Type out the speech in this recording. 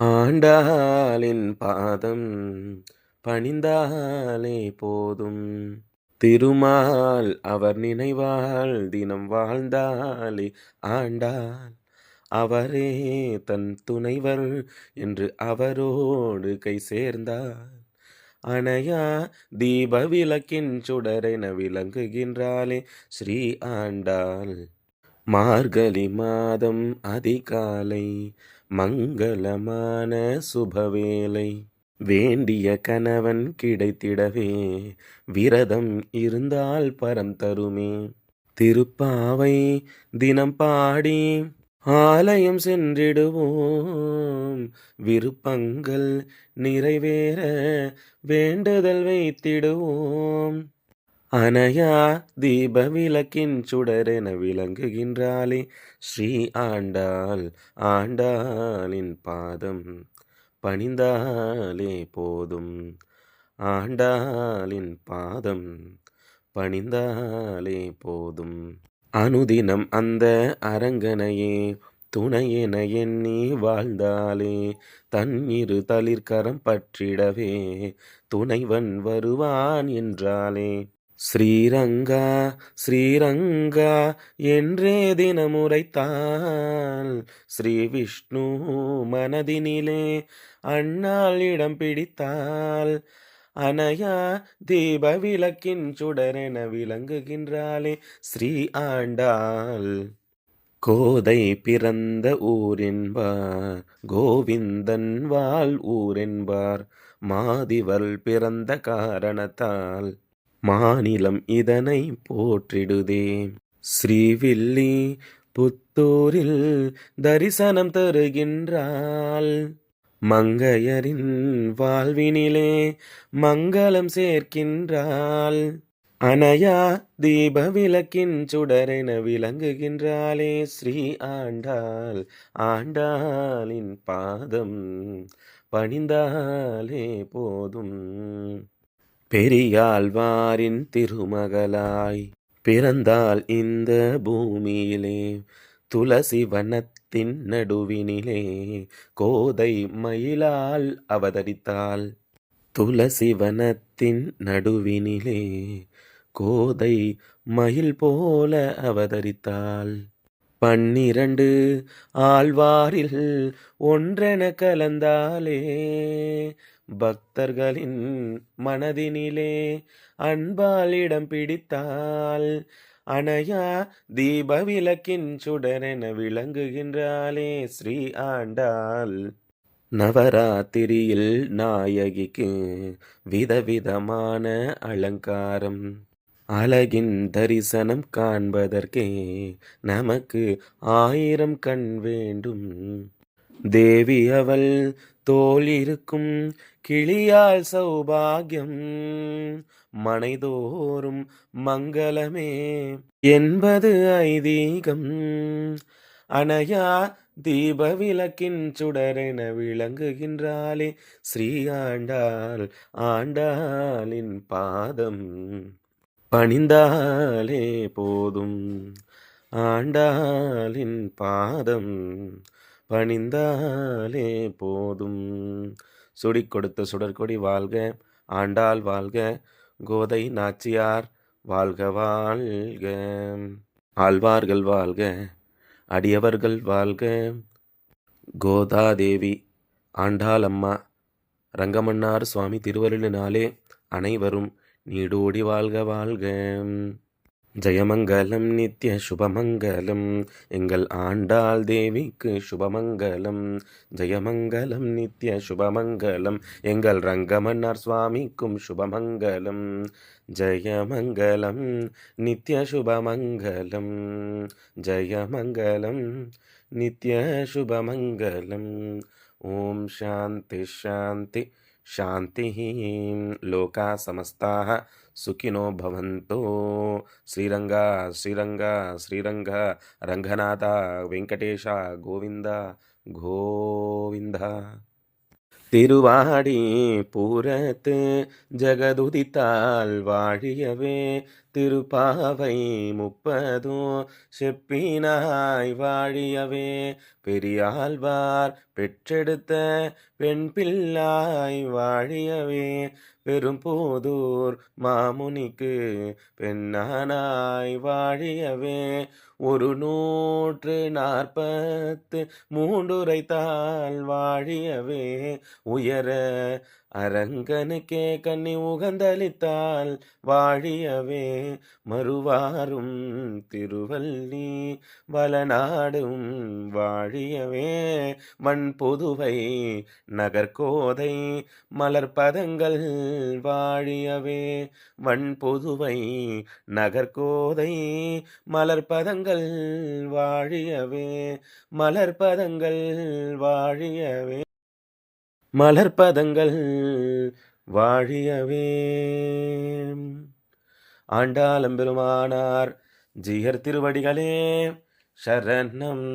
ஆண்டாளின் பாதம் பணிந்தாலே போதும். திருமால் அவர் நினைவால் தினம் வாழ்ந்தாலே ஆண்டாள். அவரே தன் துணைவர் என்று அவரோடு கை சேர்ந்தார். அணையா தீப விளக்கின் சுடரென விளங்குகின்றாளே ஸ்ரீ ஆண்டாள். மார்கழி மாதம் அதிகாலை மங்களமான சுபவேளை. வேண்டிய கணவன் கிடைத்திடவே விரதம் இருந்தால் பரம் தருமே. திருப்பாவை தினம் பாடி ஆலயம் சென்றிடுவோம். விருப்பங்கள் நிறைவேற வேண்டுதல் வைத்திடுவோம். அணையா தீப விளக்கின் சுடரென விளங்குகின்றாளே. ஸ்ரீ ஆண்டாள் ஆண்டாளின் பாதம் பணிந்தாலே போதும். ஆண்டாளின் பாதம் பணிந்தாலே போதும். அனுதினம் அந்த அரங்கனையே துணையென எண்ணி வாழ்ந்தாலே தன்னிரு தளிர்கரம் பற்றிடவே துணைவன் வருவான் என்றாலே ஸ்ரீரங்கா ஸ்ரீரங்கா என்றே தினமுரைத்தாள். ஸ்ரீ விஷ்ணு மனதினிலே அண்ணாள் இடம் பிடித்தாள். அணையா தீப விளக்கின் சுடரென விளங்குகின்றாளே ஸ்ரீ ஆண்டாள். கோதை பிறந்த ஊரென்பார் கோவிந்தன் வாழ் ஊரென்பார் மாதிவள் பிறந்த காரணத்தால். மாநிலம் இதனை போற்றிடுதே. ஸ்ரீவில்லி புத்தூரில் தரிசனம் தருகின்றாள். மங்கையரின் வாழ்வினிலே மங்களம் சேர்க்கின்றாள். அணையா தீப விளக்கின் சுடரென விளங்குகின்றாளே ஸ்ரீ ஆண்டாள். ஆண்டாளின் பாதம் பணிந்தாலே போதும். பெரியாழ்வாரின் திருமகளாய் பிறந்தால் இந்த பூமியிலே. துளசி வனத்தின் நடுவினிலே கோதை மயிலால் அவதரித்தாள். துளசி வனத்தின் நடுவினிலே கோதை மயில் போல அவதரித்தாள். பன்னிரண்டு ஆழ்வாரில் ஒன்றென கலந்தாலே பக்தர்களின் மனதினிலே அன்பால் இடம் பிடித்தால் அணையா தீப விளக்கின் சுடரென விளங்குகின்றாளே ஸ்ரீ ஆண்டாள். நவராத்திரியில் நாயகிக்கு விதவிதமான அலங்காரம். அழகின் தரிசனம் காண்பதற்கே நமக்கு ஆயிரம் கண் வேண்டும். தேவி அவள் தோல் இருக்கும் கிளியால் சௌபாகியம் மனைதோறும் மங்களமே என்பது ஐதீகம். அணையா தீப விளக்கின் சுடரென விளங்குகின்றாளே ஸ்ரீ ஆண்டாள் ஆண்டாளின் பாதம். பணிந்தாலே போதும் ஆண்டாளின் பாதம். பணிந்தாலே போதும். சுடி கொடுத்த சுடற்கொடி வாழ்க ஆண்டாள் வாழ்க கோதை நாச்சியார் வாழ்க வாழ்க. ஆழ்வார்கள் வாழ்க அடியவர்கள் வாழ்க. கோதாதேவி ஆண்டாளம்மா ரங்கமன்னார் சுவாமி திருவருளினாலே அனைவரும் நீடோடி வாழ்க வாழ்க. ஜெயமங்கலம் நித்ய சுபமங்கலம். எங்கள் ஆண்டாள் தேவிக்கு சுபமங்கலம். ஜெயமங்கலம் நித்ய சுபமங்கலம். எங்கள் ரங்கமன்னார் சுவாமிக்கும் சுபமங்கலம். ஜெயமங்கலம் நித்ய சுபமங்கலம். ஜெயமங்கலம் நித்ய சுபமங்கலம். ஓம் சாந்தி சாந்தி. शान्तिः లోకా సమస్తా సుఖినో భవంతు श्रीरङ्गा శ్రీరంగ శ్రీరంగ రంగనాథ వెంకటేశ గోవింద గోవింద திருவாடி பூரத்து ஜெகதுதித்தால் வாழியவே திருப்பாவை முப்பதும் செப்பினாய் வாழியவே பெரியாழ்வார் பெற்றெடுத்த பெண் பிள்ளாய் வாழியவே பெரும்போதூர் மாமுனிக்கு பெண்ணானாய் வாழியவே ஒரு நூற்று நாற்பத்து மூன்றுரைத்தால் வாழியவே உயர அரங்கனுக்கே கண்ணி உகந்தளித்தால் வாழியவே மறுவாரும் திருவள்ளி வளநாடும் வாழியவே மண் புதுவை நகர்கோதை மலர்பதங்கள் வாழியவே மண் புதுவை நகர்கோதை மலர்பதங்கள் வாழியவே மலர்பதங்கள் வாழியவே மலர்பதங்கள் வாழியவே. ஆண்டாளம்பெருமானார் ஜியர் திருவடிகளே சரணம்.